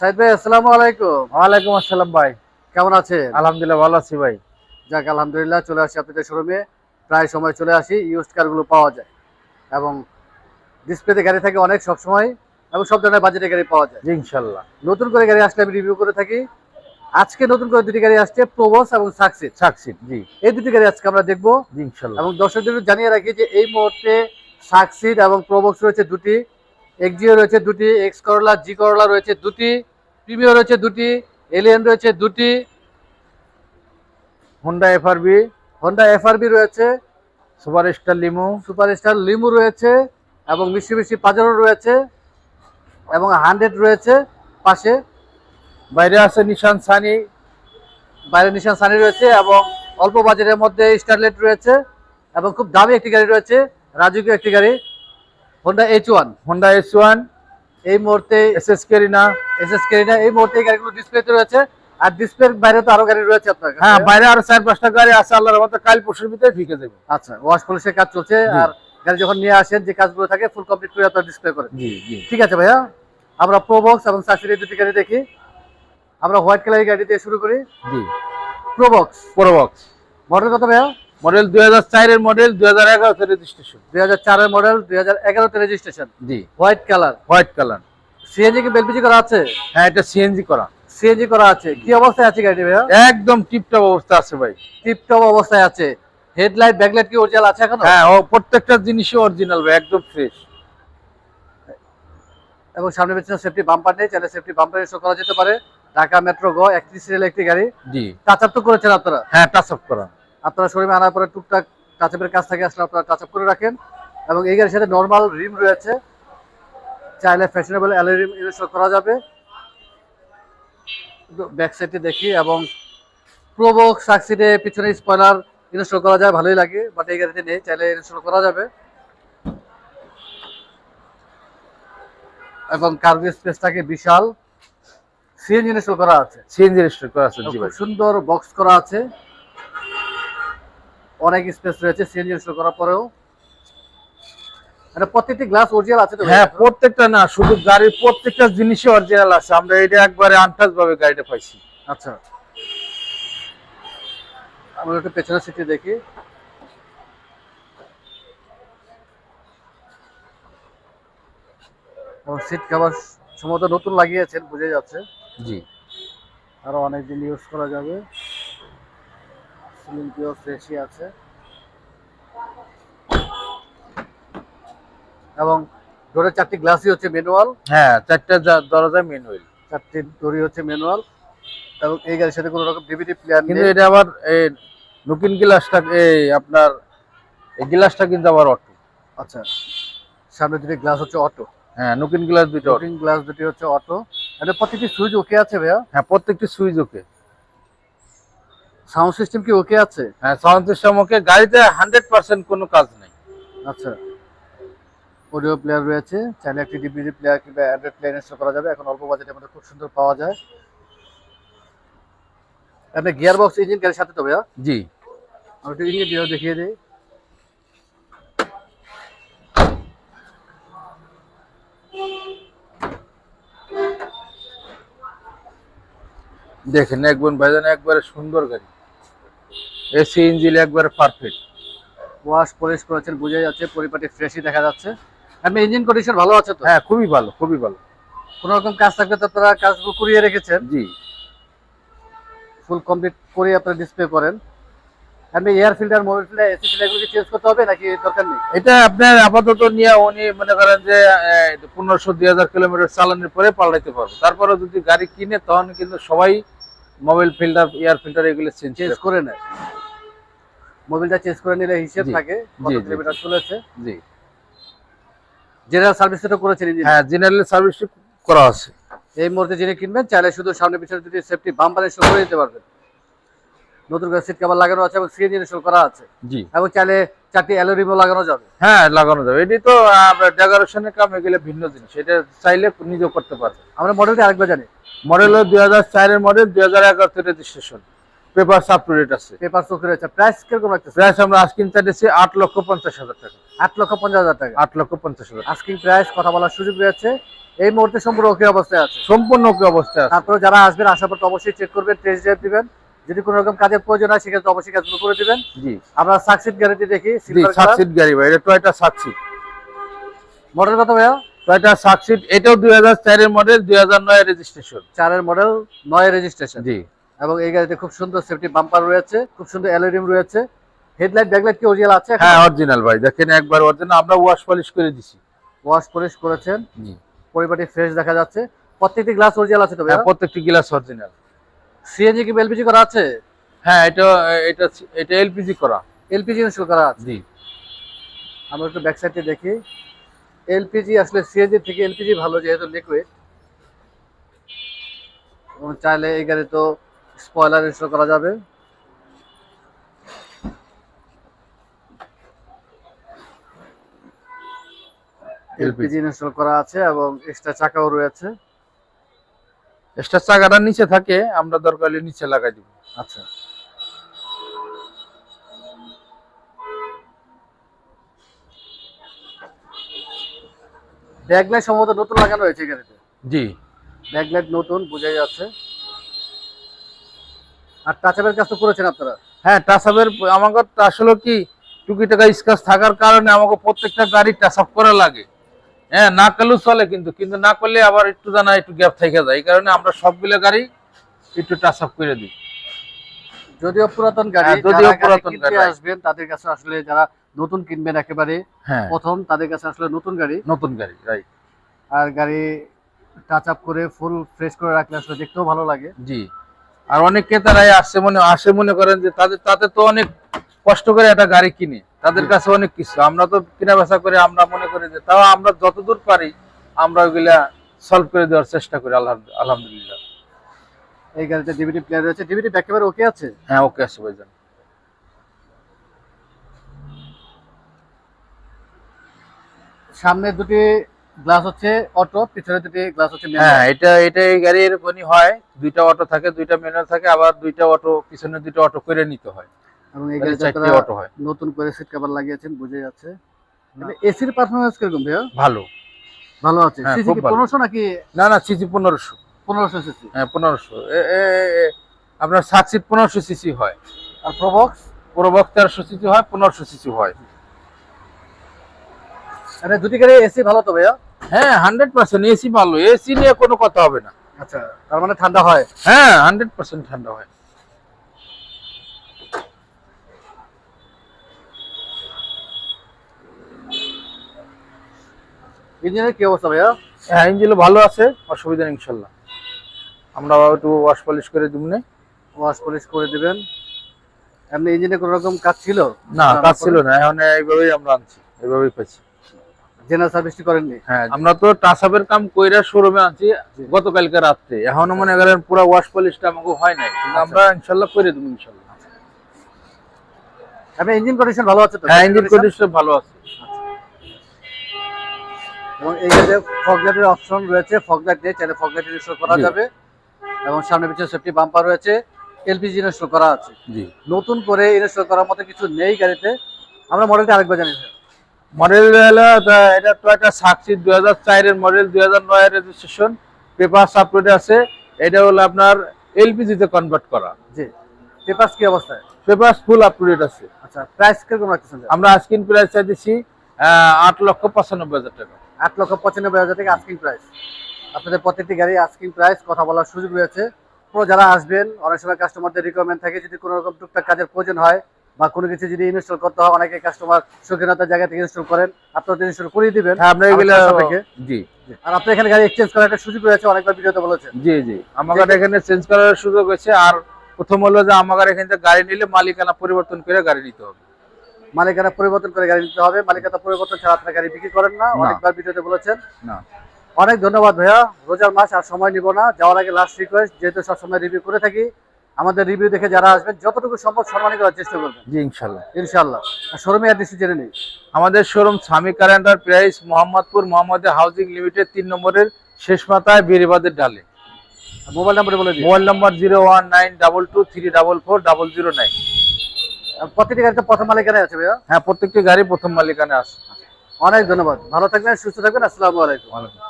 সাইদ ভাই আসসালামু আলাইকুম। ওয়ালাইকুম আসসালাম ভাই। কেমন আছেন? আলহামদুলিল্লাহ ভালো আছি ভাই। যাক আলহামদুলিল্লাহ চলে আসি আপনাদের শোরুমে প্রায় সময় চলে আসি ইউজড কারগুলো পাওয়া যায়। এবং ডিসপ্লেতে গাড়ি থাকে অনেক সব সময় এবং সব ধরনের বাজেটের গাড়ি পাওয়া যায়। ইনশাল্লাহ। নতুন করে গাড়ি আসলে আমি রিভিউ করে থাকি। আজকে নতুন করে দুটি গাড়ি আসছে প্রোবস এবং সাকসিড সাকসিদ জি। এই দুটি গাড়ি আজকে আমরা দেখব। ইনশাল্লাহ। এবং দর্শকদের জানিয়ে রাখি যে এই মুহূর্তে সাকসিড এবং প্রোবক্স রয়েছে দুটি। এক্সিও রয়েছে দুটি এক্স করলা জি করলা রয়েছে দুটি প্রিমিও রয়েছে দুটি এলিয়ান রয়েছে দুটি। Honda FRB Honda F FRB রয়েছে super star limo super star limo রয়েছে এবং মিষ্টি মিষ্টি পাজারও রয়েছে এবং হান্ড্রেড রয়েছে পাশে। বাইরে আছে নিশান সানি বাইরে নিশান সানি রয়েছে এবং অল্প বাজারের মধ্যে স্টারলেট রয়েছে এবং খুব দামি একটি গাড়ি রয়েছে রাজকীয় একটি গাড়ি। Honda H one Honda S one এই মুহূর্তে S S Carina S S Carina এই মুহূর্তে গাড়িগুলো ডিসপ্লেতে রয়েছে। আর ডিসপ্লের বাইরে তো আরও গাড়ি রয়েছে আপনার হ্যাঁ বাইরে আরও চার পাঁচটা গাড়ি আছে আল্লাহর মতো কাল পরশুর ভিতরে ঢুকে দেবে আচ্ছা ওয়াশ পলিশের কাজ চলছে। আর গাড়ি যখন নিয়ে আসেন যে কাজগুলো থাকে ফুল কমপ্লিট করে আপনার ডিসপ্লে করেন। জি ঠিক আছে ভাইয়া? আমরা প্রোবক্স এবং সাকসিড এই দুটি গাড়ি দেখি। আমরা হোয়াইট কালারের গাড়ি দিয়ে শুরু করি। জি। প্রোবক্স প্রোবক্স মডেল কত ভাইয়া? মডেল দুই হাজার চারের মডেল দুই হাজার এগারোতে রেজিস্ট্রেশন দুই হাজার চারের মডেল দুই হাজার এগারোতে রেজিস্ট্রেশন জি। White colour white colour CNG কি বেলপিজি করা আছে? হ্যাঁ এটা সিএনজি করা। সিএনজি করা আছে। কি অবস্থায় আছে গাড়িটি ভাইয়া? একদম টিপটপ অবস্থা আছে ভাই। টিপটপ অবস্থায় আছে। হেডলাইট ব্যাকলাইট কি অরিজিনাল আছে এখন? হ্যাঁ ও প্রত্যেকটা জিনিসই অরিজিনাল ভাই একদম ফ্রেশ এবং সামনে পেছনে সেফটি বাম্পার নেই চাইলে সেফটি বাম্পার ইনস্টল করা যেতে পারে। ঢাকা মেট্রো গ একত্রিশ সিরিয়াল একটি গাড়ি। জি। টাচ আপ তো করেছেন আপনারা? হ্যাঁ টাচ আপ করা। আপনারা শোরুমে আনার পরে টুকটাক টাচ আপের কাজ থাকে আসলে আপনারা টাচ আপ করে রাখেন। এবং এই গাড়ির সাথে নর্মাল রিম রয়েছে। চাইলে ফ্যাশনেবল অ্যালোয় রিম ইনস্টল করা যাবে। ব্যাক সাইডে দেখি এবং প্রোবক্স সাকসিডে পিছনে স্পয়লার ইনস্টল করা যায় ভালোই লাগে। বাট এই গাড়িতে নেই চাইলে ইনস্টল করা যাবে। এবং কার্গো স্পেসটাকে বিশাল। সিএনজি ইনস্টল করা আছে। সিএনজি রেজিস্টার করা আছে খুব সুন্দর বক্স করা আছে। অনেক স্পেস রয়েছে সিএনজি ইনস্টল করার পরেও। প্রত্যেকটি গ্লাস অরিজিনাল আছে তো হ্যাঁ প্রত্যেকটা না শুধু গাড়ির প্রত্যেকটা জিনিসই অরিজিনাল আছে। আমরা এটা একবারে আনটাচ ভাবে গাড়িটা পাইছি। আচ্ছা। আমরা একটু পেছনের সিটে দেখি। এবং সিট কভার সম্ভবত নতুন লাগিয়েছেন বুঝে যাচ্ছে। জি। আরও অনেক দিন ইউজ করা যাবে। সিলিং পিও ফ্রেশই আছে। এবং ডোরের চারটি গ্লাসই হচ্ছে ম্যানুয়াল। হ্যাঁ চারটা দরজা হুইল চারটি দড়ি হচ্ছে ম্যানুয়াল। এবং এই গাড়ির সাথে কোনো রকম ডিভিডি প্লেয়ার কিন্তু এটা আবার এই নতুন গ্লাসটা এই আপনার এই গ্লাসটা কিন্তু আবার অটো আচ্ছা সামনে দুটি গ্লাস হচ্ছে অটো হ্যাঁ নতুন গ্লাস দুটো। রুটিং গ্লাস দুটি হচ্ছে অটো এটা প্রত্যেকটি সুইচ ওকে আছে ভাইয়া? হ্যাঁ প্রত্যেকটি সুইচ ওকে সাউন্ড সিস্টেম কি ওকে আছে? হ্যাঁ সাউন্ড সিস্টেম ওকে। গাড়িতে হান্ড্রেড পার্সেন্ট কোনো কাজ নেই। আচ্ছা। অডিও প্লেয়ার রয়েছে। চাইলে একটি ডিভিডি প্লেয়ার কিংবা অ্যান্ড্রয়েড প্লেয়ার ইনস্টল করা যাবে। এখন অল্প বাজেটের মধ্যে খুব সুন্দর পাওয়া যায়। আপনি গিয়ার বক্স ইঞ্জিন গাড়ির সাথে তো ভাইয়া? জি। আমি একটু ইঞ্জিন দিয়ে দেখিয়ে দিই। দেখেন একবার ভাইজান একবারে সুন্দর গাড়ি। এসি ইঞ্জিন একবারে পারফেক্ট ওয়াশ পলিশ করেছেন বোঝা যাচ্ছে পরিপাটি ফ্রেশই দেখা যাচ্ছে। আপনি ইঞ্জিন কন্ডিশন ভালো আছে তো? হ্যাঁ খুবই ভালো খুবই ভালো। কোনো রকম কাজ থাকলে তো আপনারা কাজগুলো করিয়ে রেখেছেন। জি। ফুল কমপ্লিট করে আপনারা ডিসপ্লে করেন। আপনি air filter mobile filter AC ফিল্টারগুলো change করতে হবে নাকি দরকার নেই? এটা আপনার আপাতত নিয়ে উনি মনে করেন যে পনেরোশো দুই হাজার কিলোমিটার চালানোর পরে পাল্টাইতে পারব। তারপরে যদি গাড়ি কিনে তখন কিন্তু সবাই মোবাইল ফিল্টার এয়ার ফিল্টার এগুলো চেঞ্জ চেঞ্জ করে নেয়। মোবিলটা চেঞ্জ করে নিলে হিসেব থাকে কত। কিলোমিটার চলেছে। জি। জেনারেল সার্ভিস তো করেছেন হ্যাঁ জেনারেল সার্ভিস করা আছে। এই মুহূর্তে যিনি কিনবেন চাইলে শুধু সামনে পিছনে যদি সেফটি বাম্পার ইনস্টল করে দিতে পারবেন। নতুন করে সিট কভার লাগানো আছে এবং সিএনজি ইনস্টল করা আছে। জি। এবং চাইলে চারটি অ্যালোরিমও লাগানো যাবে। হ্যাঁ লাগানো যাবে। এটি তো ডেকোরেশনের কাম এগুলো ভিন্ন জিনিস। এটা চাইলে নিজেও করতে পারবে। আমরা মডেলটা আরেকবার জানি। মডেল হলো দুই হাজার চারের মডেল দুই হাজার এগারোতে রেজিস্ট্রেশন পেপার সাপ টু রেট আছে। পেপার চোখে রয়েছে প্রাইস কীরকম লাগতেছে প্রাইস আমরা আজকিন চাইতেছি আট লক্ষ পঞ্চাশ হাজার টাকা। আট লক্ষ পঞ্চাশ হাজার টাকা। আট লক্ষ পঞ্চাশ হাজার। আস্কিং প্রাইস কথা বলার সুযোগ রয়েছে। এই মুহূর্তে সম্পূর্ণ ওকে অবস্থায় আছে। সম্পূর্ণ কি অবস্থায় আছে। তারপরে যারা আসবেন আসার পর অবশ্যই চেক করবেন টেস্ট ড্রাইভ দিবেন। যদি কোনো রকম কাজের প্রয়োজন হয় সেক্ষেত্রে অবশ্যই কাজগুলো করে দিবেন। জি। আমরা সাকসিড গ্যারেন্টি দেখি জি সিলভার কালার সাকসিড গাড়ি ভাই এটা টয়টা সাকসিড মডেল কত ভাইয়া? টয়টা সাকসিড এটাও দুই হাজার চারের মডেল দুই হাজার নয় রেজিস্ট্রেশন চারের মডেল নয় রেজিস্ট্রেশন জি। এবং এই গাড়িতে খুব সুন্দর সেফটি বাম্পার রয়েছে খুব সুন্দর অ্যালোরিম রয়েছে। হেডলাইট ব্যাকলাইট কি অরিজিনাল আছে হ্যাঁ অরিজিনাল ভাই। দেখেন একবার অরিজিনাল আমরা ওয়াশ পলিশ করে দিছি। ওয়াশ পলিশ করেছেন। জি। পরিপাটি ফ্রেশ দেখা যাচ্ছে। প্রত্যেকটি গ্লাস অরিজিনাল আছে তো হ্যাঁ প্রত্যেকটি গ্লাস অরিজিনাল সিএনজি কি এলপিজি করা আছে? হ্যাঁ এটা এটা এটা এলপিজি করা। এলপিজি ইনস্টল করা আছে? জি। আমরা একটু ব্যাক সাইডে দেখি। এলপিজি আসলে সিএনজি থেকে এলপিজি ভালো যেহেতু লিকুইড এবং চাইলে এই গাড়ি তো স্পয়লার ইনস্টল করা যাবে। এলপিজি। ইনস্টল করা আছে এবং এক্সট্রা চাকাও রয়েছে। এক্সট্রা চাকাটা নিচে থাকে আমরা দরকার হলে নিচে লাগাই দিব। আচ্ছা। ব্যাকলাইট সম্ভবত নতুন লাগানো হয়েছে গাড়িতে জি। ব্যাকলাইট নতুন বোঝা যাচ্ছে। আর টাচাপের কাজ তো করেছেন আপনারা? হ্যাঁ আমাকে আসলে কি টুকি টাকা স্কাচ থাকার কারণে আমাকে প্রত্যেকটা গাড়ি টাসাপ করা লাগে। হ্যাঁ না করলেও চলে কিন্তু কিন্তু না করলে আবার একটু জানা একটু গ্যাপ থেকে যায়। এই কারণে আমরা সবগুলো গাড়ি একটু করে দিই। যদিও পুরাতন গাড়ি হ্যাঁ, যদিও পুরাতন গাড়ি। আসবেন তাদের কাছে আসলে যারা নতুন কিনবেন একেবারে হ্যাঁ। প্রথম তাদের কাছে আসলে নতুন গাড়ি। নতুন গাড়ি রাইট আর গাড়ি টাচ আপ করে ফুল ফ্রেশ করে রাখলে আসলে দেখতেও ভালো লাগে। জি। আর অনেক ক্রেতারাই আসছে মনে আসে মনে করেন যে তাদের তাতে তো অনেক কষ্ট করে একটা গাড়ি কিনে। তাদের কাছে অনেক কিছু। আমরা তো কিনা বেচা করে আমরা মনে করি যে তাও আমরা যতদূর পারি আমরা ওইগুলা সলভ করে দেওয়ার চেষ্টা করি আলহাম আলহামদুলিল্লাহ। এই গাড়িতে ডিভিডি প্লেয়ার রয়েছে। ডিভিডি একেবারে ওকে আছে? হ্যাঁ ওকে আছে ভাইজান। সামনে দুটি গ্লাস হচ্ছে অটো পিছনে দুটি গ্লাস হচ্ছে। হ্যাঁ এটা এটা এই গাড়ি এরকমই হয়। দুইটা অটো থাকে দুইটা ম্যানুয়াল থাকে আবার দুইটা অটো পিছনে দুইটা অটো করে নিতে হয়। এবং এই তাহলে গাড়িতে অটো হয়। নতুন করে সিট কভার লাগিয়েছেন বুঝে যাচ্ছে। এসির পারফরমেন্স কীরকম ভাইয়া? ভালো। ভালো আছে। হ্যাঁ, সিসি ভালো। পনেরোশো নাকি না না সিসি পনেরোশো। পনেরোশো সিসি হ্যাঁ পনেরোশো। আপনার সাকসিট পনেরোশো সিসি হয়। আর প্রবক্স প্রবক্স তেরোশো সিসি হয় পনেরোশো সিসি হয়। মানে দুটি গাড়ি এসি ভালো তো ভাইয়া? হ্যাঁ হান্ড্রেড পার্সেন্ট এসি ভালো। এসি নিয়ে কোনো কথা হবে না। আচ্ছা তার মানে ঠান্ডা হয়? হ্যাঁ হান্ড্রেড পার্সেন্ট ঠান্ডা হয়। ইঞ্জিনের কি অবস্থা ভাইয়া? হ্যাঁ ইঞ্জিনও ভালো আছে অসুবিধা নেই ইনশাল্লাহ। আমরা একটু ওয়াশ পলিশ করে দিব না। ওয়াশ পলিশ করে দিবেন। এমনি ইঞ্জিনে কোনো রকম কাজ ছিল? না কাজ ছিল না এখন এইভাবেই আমরা আনছি এইভাবেই পাচ্ছি জেনারেল সার্ভিসটি করেননি? হ্যাঁ আমরা তো কাম কইরা শোরুমে আনছি গতকালকে রাত্রে। এখনও মনে করেন পুরো ওয়াশ পলিশটা আমাকে হয় নাই। কিন্তু আমরা ইনশাল্লাহ করে দেবো ইনশাল্লাহ। ইঞ্জিন কন্ডিশন ভালো আছে তো? হ্যাঁ ইঞ্জিন কন্ডিশন ভালো আছে। এবং এই যে ফগলাইটের অপশন রয়েছে ফগলাইট দিয়ে চাইলে ফগলাইট ইনস্টল করা যাবে। এবং সামনে পিছনে সেফটি বাম্পার রয়েছে এলপিজি ইনস্টল করা আছে। নতুন করে ইনস্টল করার মতো কিছু নেই গাড়িতে। আমরা মডেলটা আরেকবার জানি। মডেল হলো তা- এটা টয়টা সাকসি দুই হাজার চারের মডেল দুই হাজার নয়ের রেজিস্ট্রেশন পেপার আপলোডে আছে। এটা হলো আপনার এলপিজি তে কনভার্ট করা। জি। পেপার কি অবস্থায়? পেপার ফুল আপলোডেড আছে। আচ্ছা প্রাইস কীরকম রাখতেছেন? আমরা আজকিন প্রাইস চাইতেছি আট লক্ষ পঁচানব্বই হাজার টাকা। আট লক্ষ পঁচানব্বই হাজার থেকে আস্কিং প্রাইস আপনাদের প্রত্যেকটি গাড়ি আস্কিং প্রাইস কথা বলার সুযোগ রয়েছে। পুরো যারা আসবেন অনেক সময় কাস্টমারদের রিকোয়ারমেন্ট থাকে যদি কোনো রকম টুকটাক কাজের প্রয়োজন হয় বা কোনো কিছু যদি ইনস্টল করতে হয় অনেকে কাস্টমার শৌখিনতার জায়গা থেকে ইনস্টল করেন আপনারা ইনস্টল করিয়ে দিবেন। হ্যাঁ আপনার এগুলো সাপেক্ষে। জি। আর আপনি এখানে গাড়ি এক্সচেঞ্জ করার একটা সুযোগ রয়েছে অনেকবার ভিডিওতে বলেছেন। জি জি। আমাদের এখানে চেঞ্জ করার সুযোগ হয়েছে আর প্রথম হলো যে আমাদের এখান থেকে গাড়ি নিলে মালিকানা পরিবর্তন করে গাড়ি নিতে হবে। মালিকানা পরিবর্তন করে গাড়ি নিতে হবে। মালিকানা পরিবর্তন ছাড়া আপনার গাড়ি বিক্রি করেন না না। অনেকবার ভিডিওতে বলেছেন। না। অনেক ধন্যবাদ ভাইয়া। রোজার মাস আর সময় নিব না যাওয়ার আগে লাস্ট রিকোয়েস্ট যেহেতু সবসময় রিভিউ করে থাকি আমাদের রিভিউ দেখে যারা আসবেন যতটুকু সম্ভব সম্মানী করার চেষ্টা করবেন। জি ইনশাল্লাহ। ইনশাল্লাহ। শোরুমে অ্যাড্রেস জেনে নেই। আমাদের শোরুম স্বামী car price Mohammadpur Mohammad housing limited তিন নম্বরের শেষ মাথায় বেরিবাদের ডালে। মোবাইল নাম্বারে বলে দিন। মোবাইল নম্বর zero one nine double two three double four double zero nine. প্রতিটি গাড়িতে প্রথম মালিকানায় আছে ভাইয়া? হ্যাঁ প্রত্যেকটি গাড়ি প্রথম মালিকানে আছে। অনেক ধন্যবাদ। ভালো থাকবেন সুস্থ থাকবেন। আসসালামু আলাইকুম। ওয়ালাইকুম